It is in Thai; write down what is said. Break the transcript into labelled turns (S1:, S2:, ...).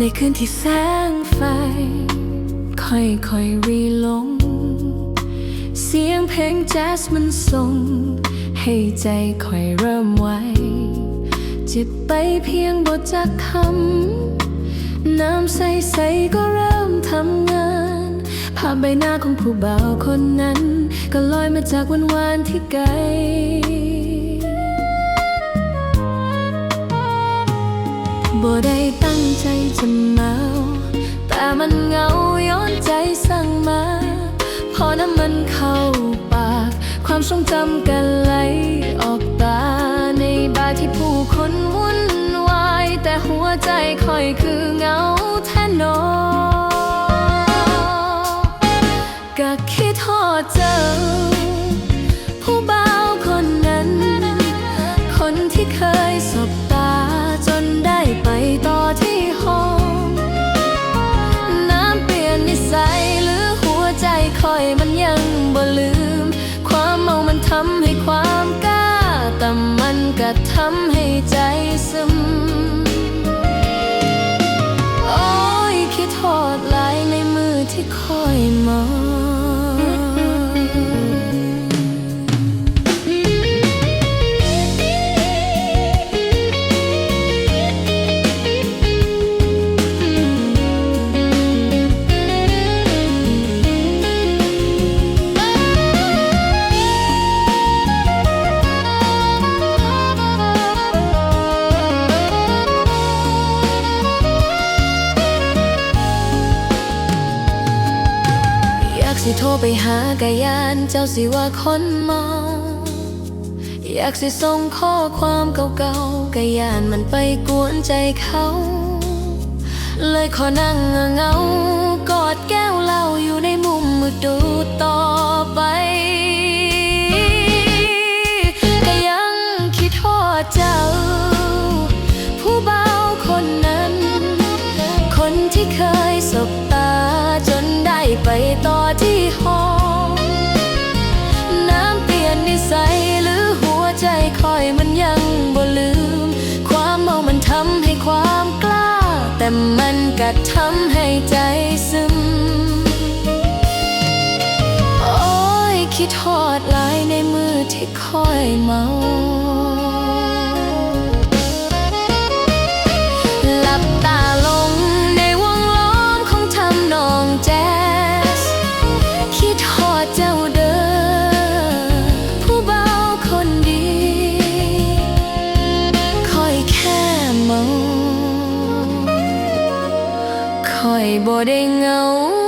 S1: ในคืนที่แสงไฟ ค่อยๆรีลง เสียงเพลงแจ๊สมันส่ง ให้ใจค่อยเริ่มไหวจิบไปเพียงบทจากคำ น้ำใสๆก็เริ่มทำงาน ภาพใบหน้าของผู้บ่าวคนนั้น ก็ลอยมาจากวันวานที่ไกล บ่ได้ตั้งใจจะเมา แต่มันเหงาย้อนใจสั่งมา พอน้ำมันเข้าปาก ความทรงจำกันไหลออกตา ในบาร์ที่ผู้คนวุ่นวาย แต่หัวใจคอยคือเหงาแท้นอก็คิดทอดเจอำให้ใจซึม โอ้ยคิดทอดหลายในมือที่คอยมอง สิโทรไปหากะยานเจ้าสิว่าคนเมา อยากสิส่งข้อความเก่าๆกะยานมันไปกวนใจเขา เลยขอนั่งเงากอดแก้วเหล้าอยู่ในมุมมืดดูต่อไปก็ยังคิดทอดเจ้า ผู้เบาคนนั้น คนที่เคยสบตาจนได้ไปต่อ มันก็ทำให้ใจซึม โอ้ย คิดทอดหลายในมือที่คอยเมา คอยบ่